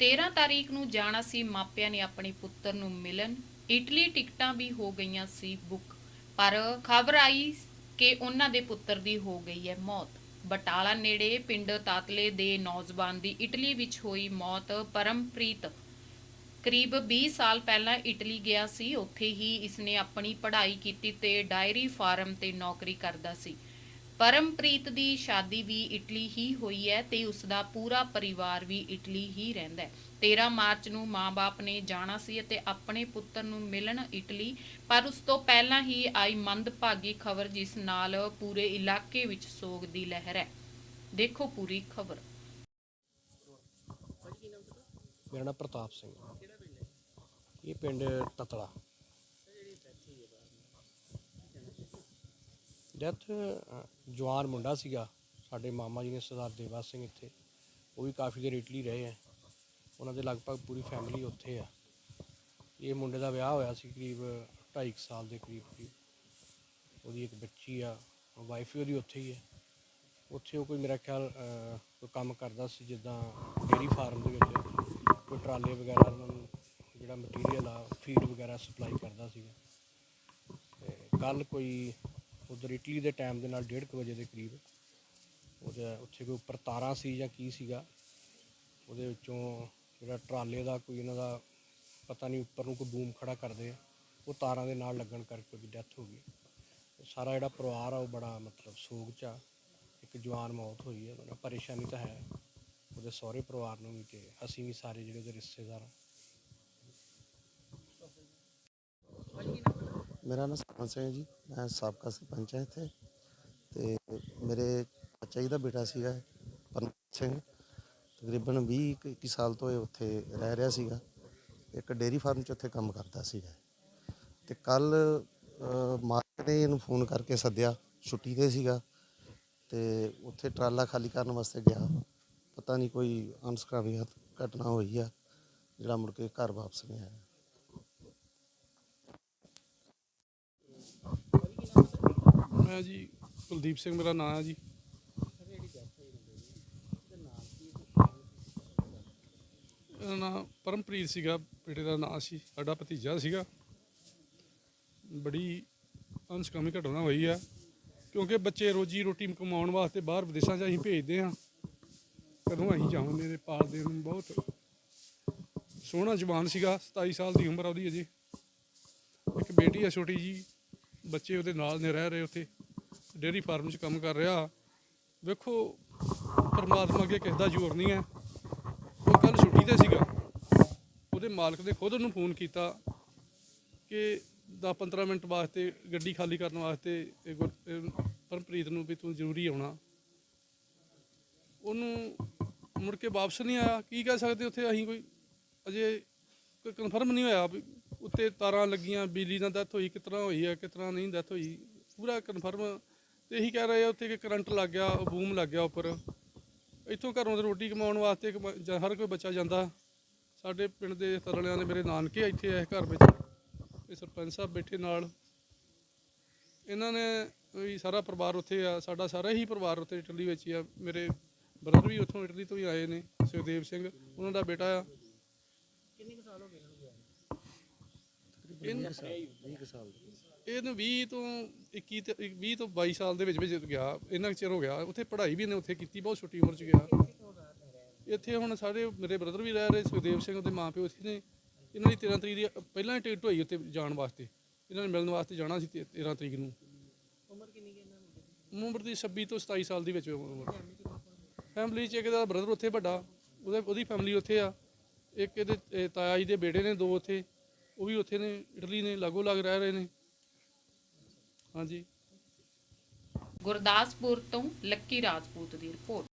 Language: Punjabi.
13 ਤਾਰੀਖ ਨੂੰ ਜਾਣਾ ਸੀ, ਮਾਪਿਆਂ ਨੇ ਆਪਣੇ ਪੁੱਤਰ ਨੂੰ ਮਿਲਣ। ਇਟਲੀ ਟਿਕਟਾਂ ਵੀ ਹੋ ਗਈਆਂ ਸੀ ਬੁੱਕ, ਪਰ ਖਬਰ ਆਈ ਕਿ ਉਹਨਾਂ ਦੇ ਪੁੱਤਰ ਦੀ ਹੋ ਗਈ ਹੈ ਮੌਤ। ਬਟਾਲਾ ਨੇੜੇ ਪਿੰਡ ਤਾਤਲੇ ਦੇ ਨੌਜਵਾਨ ਦੀ ਇਟਲੀ ਵਿੱਚ ਹੋਈ ਮੌਤ ਪਰਮਪ੍ਰੀਤ। ਕਰੀਬ 20 ਸਾਲ ਪਹਿਲਾਂ ਇਟਲੀ ਗਿਆ ਸੀ, ਉੱਥੇ ਹੀ ਇਸਨੇ ਆਪਣੀ ਪੜ੍ਹਾਈ ਕੀਤੀ ਤੇ ਡਾਇਰੀ ਫਾਰਮ ਤੇ ਨੌਕਰੀ ਕਰਦਾ ਸੀ। ਪਰਮਪ੍ਰੀਤ ਦੀ ਸ਼ਾਦੀ ਵੀ ਇਟਲੀ ਹੀ ਹੋਈ ਹੈ ਤੇ ਉਸ ਦਾ ਪੂਰਾ ਪਰਿਵਾਰ ਵੀ ਇਟਲੀ ਹੀ ਰਹਿੰਦਾ ਹੈ। 13 ਮਾਰਚ ਨੂੰ ਮਾਂ-ਬਾਪ ਨੇ ਜਾਣਾ ਸੀ ਅਤੇ ਆਪਣੇ ਪੁੱਤਰ ਨੂੰ ਮਿਲਣ ਇਟਲੀ, ਪਰ ਉਸ ਤੋਂ ਪਹਿਲਾਂ ਹੀ ਆਈ ਮੰਦਭਾਗੀ ਖਬਰ ਜਿਸ ਨਾਲ ਪੂਰੇ ਇਲਾਕੇ ਵਿੱਚ ਸੋਗ ਦੀ ਲਹਿਰ ਹੈ। ਦੇਖੋ ਪੂਰੀ ਖਬਰ। ਮੇਰਾ ਨਾਮ ਪ੍ਰਤਾਪ ਸਿੰਘ ਇਹ ਪਿੰਡ ਤਤਲਾ। ਡੈਥ ਜਵਾਨ ਮੁੰਡਾ ਸੀਗਾ, ਸਾਡੇ ਮਾਮਾ ਜੀ ਨੇ ਸਰਦਾਰ ਦੇਵਾ ਸਿੰਘ ਇੱਥੇ, ਉਹ ਵੀ ਕਾਫੀ ਦੇਰ ਇਟਲੀ ਰਹੇ ਆ ਉਹਨਾਂ ਦੇ ਲਗਭਗ ਪੂਰੀ ਫੈਮਿਲੀ ਉੱਥੇ ਆ। ਇਹ ਮੁੰਡੇ ਦਾ ਵਿਆਹ ਹੋਇਆ ਸੀ ਕਰੀਬ 2.5 ਸਾਲ ਦੇ ਕਰੀਬ ਕਰੀਬ। ਉਹਦੀ ਇੱਕ ਬੱਚੀ ਆ ਵਾਈਫ ਵੀ ਉਹਦੀ ਉੱਥੇ ਹੀ ਹੈ। ਉੱਥੇ ਉਹ ਕੋਈ ਮੇਰਾ ਖਿਆਲ ਕੋਈ ਕੰਮ ਕਰਦਾ ਸੀ ਜਿੱਦਾਂ ਡੇਰੀ ਫਾਰਮ ਦੇ ਵਿੱਚ, ਕੋਈ ਟਰਾਲੇ ਵਗੈਰਾ ਉਹਨਾਂ ਨੂੰ ਜਿਹੜਾ ਮਟੀਰੀਅਲ ਆ ਫੀਡ ਵਗੈਰਾ ਸਪਲਾਈ ਕਰਦਾ ਸੀਗਾ। ਕੱਲ ਕੋਈ ਉਧਰ ਇਟਲੀ ਦੇ ਟਾਈਮ ਦੇ ਨਾਲ 1:30 ਵਜੇ ਦੇ ਕਰੀਬ ਉਹਦੇ ਉੱਥੇ ਕੋਈ ਉੱਪਰ ਤਾਰਾਂ ਸੀ ਜਾਂ ਕੀ ਸੀਗਾ, ਉਹਦੇ ਵਿੱਚੋਂ ਜਿਹੜਾ ਟਰਾਲੇ ਦਾ ਕੋਈ ਇਹਨਾਂ ਦਾ ਪਤਾ ਨਹੀਂ ਉੱਪਰ ਨੂੰ ਕੋਈ ਬੂਮ ਖੜਾ ਕਰਦੇ ਉਹ ਤਾਰਾਂ ਦੇ ਨਾਲ ਲੱਗਣ ਕਰਕੇ ਉਹਦੀ ਡੈਥ ਹੋ ਗਈ। ਸਾਰਾ ਜਿਹੜਾ ਪਰਿਵਾਰ ਆ ਉਹ ਬੜਾ ਮਤਲਬ ਸੋਗ ਚ ਆ, ਇੱਕ ਜਵਾਨ ਮੌਤ ਹੋਈ ਹੈ ਉਹਨਾਂ ਪਰੇਸ਼ਾਨੀ ਤਾਂ ਹੈ। ਉਹਦੇ ਸਹੁਰੇ ਪਰਿਵਾਰ ਨੂੰ ਵੀ ਤੇ ਅਸੀਂ ਵੀ ਸਾਰੇ ਜਿਹੜੇ ਉਹਦੇ ਰਿਸ਼ਤੇਦਾਰ ਮੇਰਾ ਨਾਮ ਸਰਪੰਚ ਸਿੰਘ ਜੀ, ਮੈਂ ਸਾਬਕਾ ਸਰਪੰਚ ਹਾਂ ਇੱਥੇ ਤੇ ਮੇਰੇ ਚਾਚਾ ਜੀ ਦਾ ਬੇਟਾ ਸੀਗਾ ਪਰਮ ਸਿੰਘ, ਤਕਰੀਬਨ 20 ਕੁ- ਇੱਕੀ ਸਾਲ ਤੋਂ ਇਹ ਉੱਥੇ ਰਹਿ ਰਿਹਾ ਸੀਗਾ, ਇੱਕ ਡੇਰੀ ਫਾਰਮ 'ਚ ਉੱਥੇ ਕੰਮ ਕਰਦਾ ਸੀਗਾ। ਤੇ ਕੱਲ ਮਾਲਕ ਨੇ ਇਹਨੂੰ ਫੋਨ ਕਰਕੇ ਸੱਦਿਆ, ਛੁੱਟੀ ਤੇ ਸੀਗਾ ਤੇ ਉੱਥੇ ਟਰਾਲਾ ਖਾਲੀ ਕਰਨ ਵਾਸਤੇ ਗਿਆ। ਪਤਾ ਨਹੀਂ ਕੋਈ ਅਨਸਕਾਮੀ ਘਟਨਾ ਹੋਈ ਆ, ਜਿਹੜਾ ਮੁੜ ਕੇ ਘਰ ਵਾਪਸ ਨਹੀਂ ਆਇਆ। ਮੈਂ ਜੀ, ਕੁਲਦੀਪ ਸਿੰਘ ਮੇਰਾ ਨਾਮ ਹੈ ਜੀ। ਇਹਦਾ ਨਾਮ ਪਰਮਪ੍ਰੀਤ ਸੀਗਾ, ਬੇਟੇ ਦਾ ਨਾਮ ਸੀ, ਸਾਡਾ ਭਤੀਜਾ ਸੀਗਾ। ਬੜੀ ਅਨਸਕਾਮੀ ਘਟਨਾ ਹੋਈ ਆ, ਕਿਉਂਕਿ ਬੱਚੇ ਰੋਜੀ ਰੋਟੀ ਕਮਾਉਣ ਵਾਸਤੇ ਬਾਹਰ ਵਿਦੇਸ਼ਾਂ 'ਚ ਅਸੀਂ ਭੇਜਦੇ ਹਾਂ। ਕਦੋਂ ਅਸੀਂ ਜਾਵਾਂਗੇ ਤੇ ਪਾਲਦੇ ਨੂੰ ਬਹੁਤ। ਸੋਹਣਾ ਜਵਾਨ ਸੀਗਾ 27 ਸਾਲ ਦੀ ਉਮਰ ਆ ਉਹਦੀ ਅਜੇ। ਇੱਕ ਬੇਟੀ ਆ ਛੋਟੀ ਜੀ ਬੱਚੇ ਉਹਦੇ ਨਾਲ ਨੇ, ਰਹਿ ਰਹੇ ਉੱਥੇ। ਡੇਅਰੀ ਫਾਰਮ 'ਚ ਕੰਮ ਕਰ ਰਿਹਾ। ਵੇਖੋ, ਪਰਮਾਤਮਾ ਅੱਗੇ ਕਿਸੇ ਦਾ ਜ਼ੋਰ ਨਹੀਂ ਹੈ। ਉਹ ਕੱਲ ਛੁੱਟੀ ਤੇ ਸੀਗਾ। ਉਹਦੇ ਮਾਲਕ ਨੇ ਖੁਦ ਉਹਨੂੰ ਫੋਨ ਕੀਤਾ ਕਿ 10-15 ਮਿੰਟ ਵਾਸਤੇ ਗੱਡੀ ਖਾਲੀ ਕਰਨ ਵਾਸਤੇ ਪਰਮਪ੍ਰੀਤ ਨੂੰ ਵੀ ਤੂੰ ਜ਼ਰੂਰੀ ਆਉਣਾ। ਉਹਨੂੰ ਮੁੜ ਕੇ ਵਾਪਸ ਨਹੀਂ ਆਇਆ। ਕੀ ਕਹਿ ਸਕਦੇ ਉੱਥੇ ਅਸੀਂ ਕੋਈ, ਅਜੇ ਕੋਈ ਕਨਫਰਮ ਨਹੀਂ ਹੋਇਆ ਵੀ ਉੱਤੇ ਤਾਰਾਂ ਲੱਗੀਆਂ, ਬਿਜਲੀ ਨਾਲ ਡੈਥ ਹੋਈ ਕਿਤਨਾ ਹੋਈ ਹੈ ਕਿਤਨਾ ਨਹੀਂ ਡੈਥ ਹੋਈ। ਪੂਰਾ ਕਨਫਰਮ ਤੇ ਇਹੀ ਕਹਿ ਰਹੇ ਆ ਉੱਥੇ ਕਿ ਕਰੰਟ ਲੱਗ ਗਿਆ ਬੂਮ ਲੱਗ ਗਿਆ ਉੱਪਰ। ਇੱਥੋਂ ਘਰੋਂ ਤੇ ਰੋਟੀ ਕਮਾਉਣ ਵਾਸਤੇ ਹਰ ਕੋਈ ਬੱਚਾ ਜਾਂਦਾ। ਸਾਡੇ ਪਿੰਡ ਦੇ ਤਰਲਿਆਂ ਦੇ ਮੇਰੇ ਨਾਨਕੇ ਇੱਥੇ ਆ ਇਸ ਘਰ ਵਿੱਚ। ਇਹ ਸਰਪੰਚ ਸਾਹਿਬ ਬੈਠੇ ਨਾਲ। ਇਹਨਾਂ ਨੇ ਵੀ ਸਾਰਾ ਪਰਿਵਾਰ ਉੱਥੇ ਆ ਸਾਡਾ ਸਾਰਾ ਹੀ ਪਰਿਵਾਰ ਉੱਥੇ ਇਟਲੀ ਵਿੱਚ ਹੀ ਆ। ਮੇਰੇ ਬ੍ਰਦਰ ਵੀ ਉੱਥੋਂ ਇਟਲੀ ਤੋਂ ਹੀ ਆਏ ਨੇ ਸੁਖਦੇਵ ਸਿੰਘ ਉਹਨਾਂ ਦਾ ਬੇਟਾ ਆ। ਕਿੰਨੇ ਸਾਲ 20 ਸਾਲ ਇਹਨੂੰ 20 ਤੋਂ 21 ਤੇ 20 ਤੋਂ 22 ਸਾਲ ਦੇ ਵਿੱਚ ਵਿੱਚ ਗਿਆ ਇੰਨਾ ਚਿਰ ਹੋ ਗਿਆ ਉੱਥੇ ਪੜ੍ਹਾਈ ਵੀ ਇਹਨੇ ਉੱਥੇ ਕੀਤੀ ਬਹੁਤ ਛੋਟੀ ਉਮਰ 'ਚ ਗਿਆ। ਇੱਥੇ ਹੁਣ ਸਾਰੇ ਮੇਰੇ ਬ੍ਰਦਰ ਵੀ ਰਹਿ ਰਹੇ ਸੁਖਦੇਵ ਸਿੰਘ ਦੇ ਮਾਪਿਓ ਇੱਥੇ ਨੇ। ਇਹਨਾਂ ਦੀ 13 ਤਰੀਕ ਦੀ ਪਹਿਲਾਂ ਹੀ ਟਿਕਟ ਹੋਈ ਉੱਥੇ ਜਾਣ ਵਾਸਤੇ। ਇਹਨਾਂ ਨੇ ਮਿਲਣ ਵਾਸਤੇ ਜਾਣਾ ਸੀ ਤੇ 13 ਤਰੀਕ ਨੂੰ। ਉਮਰ ਕਿੰਨੀ ਹੈ ਇਹਨਾਂ ਉਮਰ ਦੀ 26 ਤੋਂ 27 ਸਾਲ ਦੀ ਵਿੱਚ ਉਮਰ। ਫੈਮਿਲੀ 'ਚ ਇੱਕ ਦਾ ਬ੍ਰਦਰ ਉੱਥੇ ਵੱਡਾ ਉਹਦੇ ਉਹਦੀ ਫੈਮਿਲੀ ਉੱਥੇ ਆ। ਇੱਕ ਇਹਦੇ ਇਹ ਤਾਇਆ ਜੀ ਦੇ ਬੇਟੇ ਨੇ ਦੋ ਉੱਥੇ। ਉਹ ਵੀ ਉੱਥੇ ਨੇ ਇਟਲੀ ਨੇ ਲਾਗੋ ਲੱਗ ਰਹਿ ਰਹੇ ਨੇ। ਹਾਂਜੀ। ਗੁਰਦਾਸਪੁਰ ਤੋਂ ਲੱਕੀ ਰਾਜਪੂਤ ਦੀ ਰਿਪੋਰਟ।